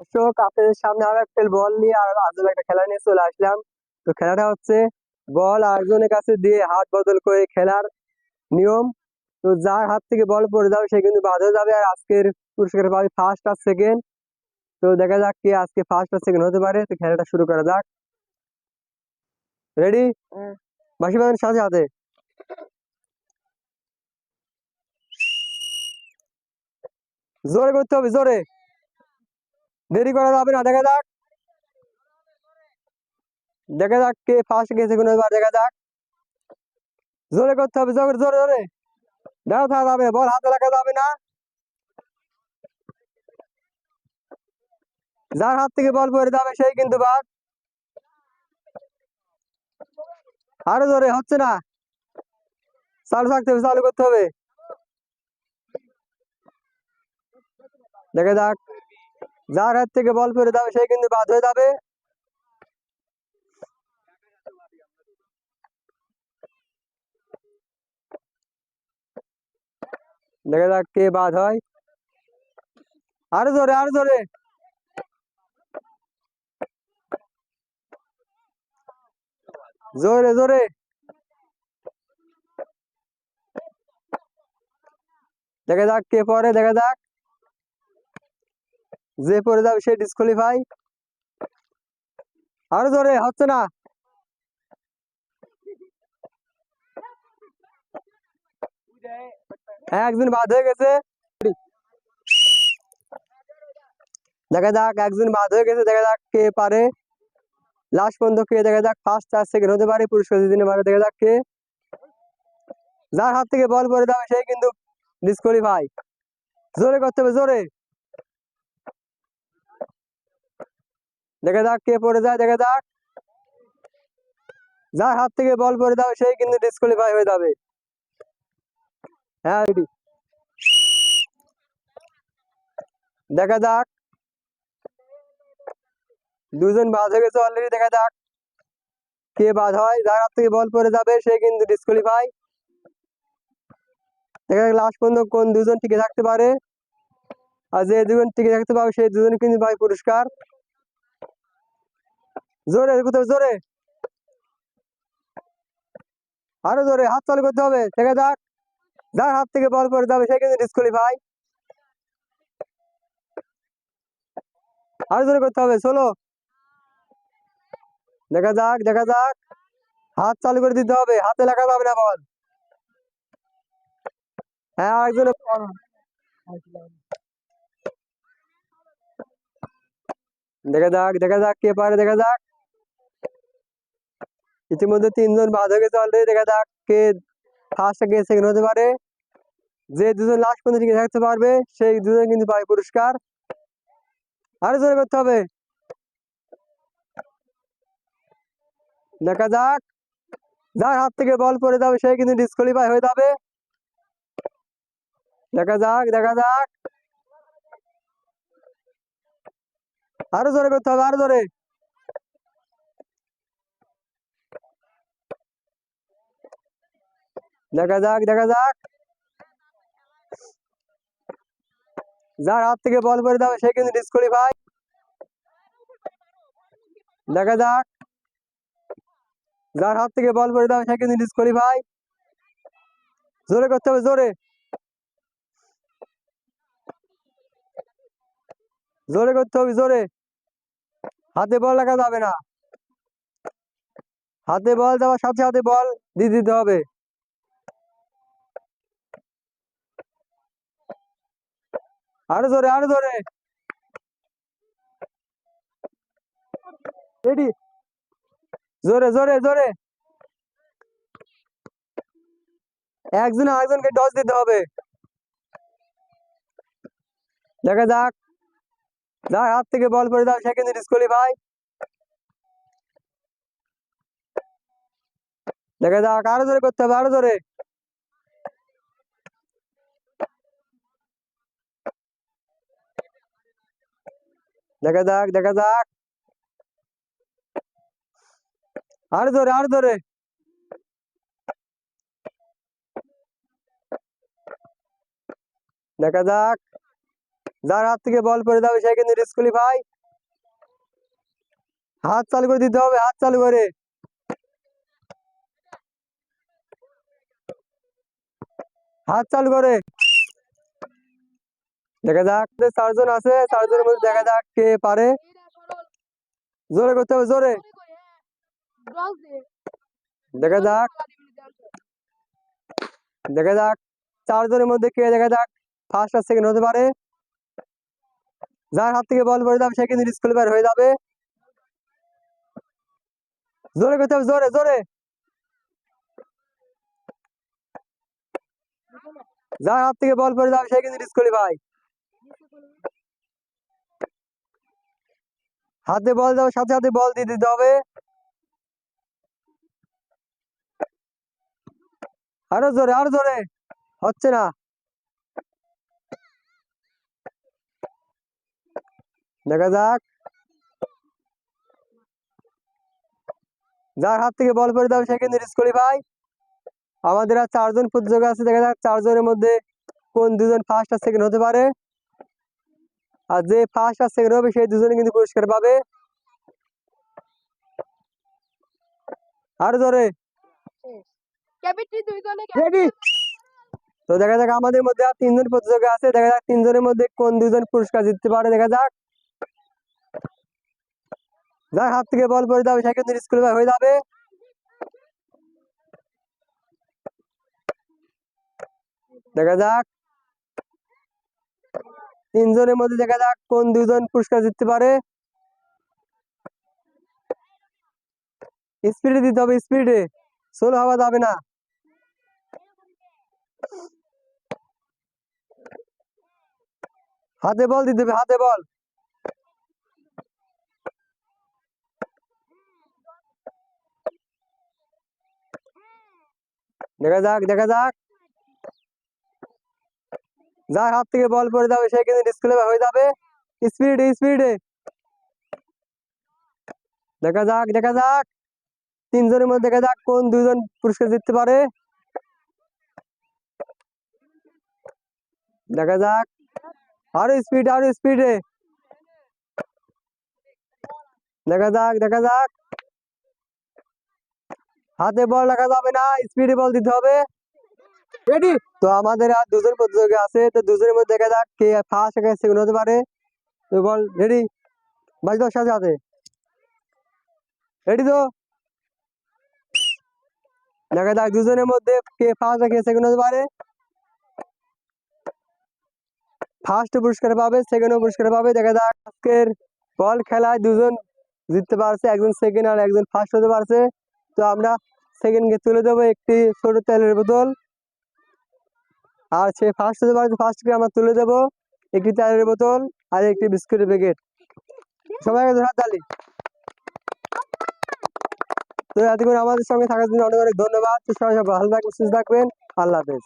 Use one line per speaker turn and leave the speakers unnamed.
দর্শক আপনাদের সামনে আরও একটা বল নিয়ে আর আজল একটা খেলা নিয়ে চলে আসলাম। তো খেলাটা হচ্ছে বল আরেকজনের কাছে দিয়ে হাত বদল করে খেলার নিয়ম। তো যার হাত থেকে বল পড়ে যাবে সে কিন্তু বাধা যাবে। আর আজকের পুরস্কার পাবে ফার্স্ট আর সেকেন্ড তো দেখা যাক কে আজকে ফার্স্ট আর সেকেন্ড হতে পারে। তো খেলাটা শুরু করা যাক। রেডি
হ্যাঁ।
বাসি বাজান সাথে হাতে জোরে করতে হবে জোরে। দেরি করা যাবে না, দেখা যাক। দেখা যাক কে ফার্স্ট গেছে কোনো, এবার দেখা যাক। জোরে করতে হবে, জোরে জোরে জোরে। দাঁড়া যাবে বল, হাতে লাগা যাবে না। যার হাত থেকে বল পড়ে যাবে, সেই কিন্তু বাদ আরও জোরে, হচ্ছে না। চালু থাকতে হবে, চালু করতে হবে। দেখা যাক। যার হাত থেকে বল পড়ে যাবে, সে কিন্তু বাদ হয়ে যাবে। দেখা যাক কে বাদ হয়। আরও জোরে আরও জোরে। জোরে জোরে। দেখা যাক কে পরে, দেখা যাক। যে পরে যাবে সে ডিসকোয়ালিফাই আরও জোরে, হচ্ছে না। একজন বাদ হয়ে গেছে। দেখা যাক, একজন বাদ হয়ে গেছে। দেখা যাক কে পারে। লাস্ট পর্যন্ত কে, দেখা যাক ফার্স্ট চার সেকেন্ড হতে পারে। পুরস্কার দিতে পারে, দেখা যাক কে। যার হাত থেকে বল পড়ে যাবে সেই কিন্তু ডিসকোয়ালিফাই জোরে করতে হবে, জোরে। দেখা যাক কে পড়ে যায়, দেখা যাক। যার হাত থেকে বল পড়ে যাবে, সেই কিন্তু ডিসকোয়ালিফাই হয়ে যাবে। হ্যাঁ দেখা যাক। দুজন বাদ হয়ে গেছে অলরেডি দেখা যাক কে বাদ হয়। যার হাত থেকে বল পড়ে যাবে, সে কিন্তু ডিসকোয়ালিফাই দেখা যাক লাস্ট পর্যন্ত কোন দুজন টিকে থাকতে পারে। আর যে দুজন টিকে থাকতে পারবে সেই দুজন কিন্তু পাবে পুরস্কার। জোরে কোথাও জোরে। আরও জোরে, হাত চালু করতে হবে দেখা যাক। যার হাত থেকে বল পড়ে যাবে, সে কিন্তু ডিসকোয়ালিফাই আরও জোরে করতে হবে চলো দেখা যাক দেখা যাক। হাত চালু করে দিতে হবে, হাতে লাগা যাবে না বল। হ্যাঁ আরেকজন দেখা যাক দেখা যাক, কে পারে, দেখা যাক। ইতিমধ্যে তিনজন বাদ হয়ে গেছে অলরেডি দেখা যাক কে ফার্স্ট কে সেকেন্ড হতে পারে। যে দুজন লাস্ট পর্যন্ত টিকে থাকতে পারবে, সেই দুজন কিন্তু পাবে পুরস্কার। আরও জোরে করতে হবে। দেখা যাক। যার হাত থেকে বল পড়ে যাবে সেই কিন্তু ডিসকোয়ালিফাই হয়ে যাবে। দেখা যাক দেখা যাক। আরও জোরে করতে হবে, আরও জোরে। দেখা যাক দেখা যাক। যার হাত থেকে বল পড়ে যাবে সে কিন্তু ডিসকোয়ালিফাই দেখা যাক। যার হাত থেকে বল পড়ে যাবে সে কিন্তু ডিসকোয়ালিফাই জোরে করতে হবে, জোরে। জোরে করতে হবে, জোরে। হাতে বল লাগা যাবে না। হাতে বল দেওয়ার সাথে সাথে বল দিয়ে দিতে হবে। আরও জোরে আরও জোরে। রেডি। জোরে জোরে জোরে। একজন আরেকজনকে ডস দিতে হবে। দেখা যাক। যার হাত থেকে বল পড়ে দাও সে কিন্তু ভাই। দেখা যাক, আরও জোরে করতে হবে, আরও জোরে। দেখা যাক দেখা যাক। আরও জোরে আরও জোরে দেখা যাক। যার হাত থেকে বল পড়ে যাবে সে কিন্তু ডিসকোয়ালিফাই হাত চালু করে দিতে হবে, হাত চালু করে। হাত চালু করে। দেখা যাক চারজন আছে, চারজনের মধ্যে দেখা যাক কে পারে। জোরে করতে হবে, জোরে। দেখা যাক। দেখা যাক, চারজনের মধ্যে কে দেখা যাক ফার্স্ট আর সেকেন্ড হতে পারে। যার হাত থেকে বল পড়ে যাবে, সে কিন্তু ডিসকোয়ালিফাই হয়ে যাবে। জোরে করতে হবে, জোরে জোরে। যার হাত থেকে বল পড়ে যাবে, সে কিন্তু ডিসকোয়ালিফাই হাতে বল যাবে সাথে সাথে বল দিয়ে দিতে হবে। আরও জোরে আরও জোরে, হচ্ছে না। দেখা যাক। যার হাত থেকে বল পড়ে যাবে সে কিন্তু রিস করি ভাই আমাদের আর চারজন প্রতিযোগী আছে, দেখা যাক চারজনের মধ্যে কোন দুজন ফার্স্ট আর সেকেন্ড হতে পারে। আর যে ফার্স্ট আর সেকেন্ড হবে, সেই দুজনে কিন্তু পুরস্কার পাবে। আরও রেডি তো দেখা যাক আমাদের মধ্যে আর তিনজন প্রতিযোগী আছে। দেখা যাক তিনজনের মধ্যে কোন দুজন পুরস্কার জিততে পারে, দেখা যাক। যার হাত থেকে বল পড়ে যাবে, সে কিন্তু স্কুল হয়ে যাবে। দেখা যাক। তিনজনের মধ্যে দেখা যাক কোন দুজন পুরস্কার জিততে পারে। স্পিডে দিতে হবে, স্পিডে। সোলো হওয়া যাবে না। হাতে বল দিতে হবে, হাতে বল। দেখা যাক দেখা যাক। যার হাত থেকে বল পড়ে যাবে, সে কিন্তু ডিসপ্লে হয়ে যাবে। স্পিডে স্পিডে দেখা যাক দেখা যাক। তিনজনের মধ্যে দেখা যাক কোন দুজন পুরস্কার জিততে পারে। দেখা যাক। আরও স্পিড আরও স্পিডে দেখা যাক দেখা যাক। হাতে বল রাখা যাবে না স্পিডে বল দিতে হবে। রেডি তো আমাদের আর দুজন প্রতিযোগী আছে, তো দুজনের মধ্যে দেখা যাক কে ফার্স্ট কে সেকেন্ড হতে পারে। তো বল রেডি রেডি তো? দেখা যাক দুজনের মধ্যে কে ফার্স্ট কে সেকেন্ড হতে পারে। ফার্স্ট পুরস্কার পাবে সেকেন্ড পুরস্কার পাবে। দেখা যাক আজকের বল খেলায় দুজন জিততে পারছে, একজন সেকেন্ড আর একজন ফার্স্ট হতে পারছে। তো আমরা সেকেন্ডকে তুলে দেবো একটি ছোট তেলের বোতল। আর সেই ফার্স্ট হতে পারছে ফার্স্টকে আমরা তুলে দেবো, একটি চায়ের বোতল আর একটি বিস্কুটের প্যাকেট সবাইকে ধরে তালি। তো এতক্ষণ আমাদের সঙ্গে থাকার জন্য অনেক অনেক ধন্যবাদ। সবাই সব ভালো থাকবেন, সুস্থ থাকবেন। আল্লাহ হাফেজ।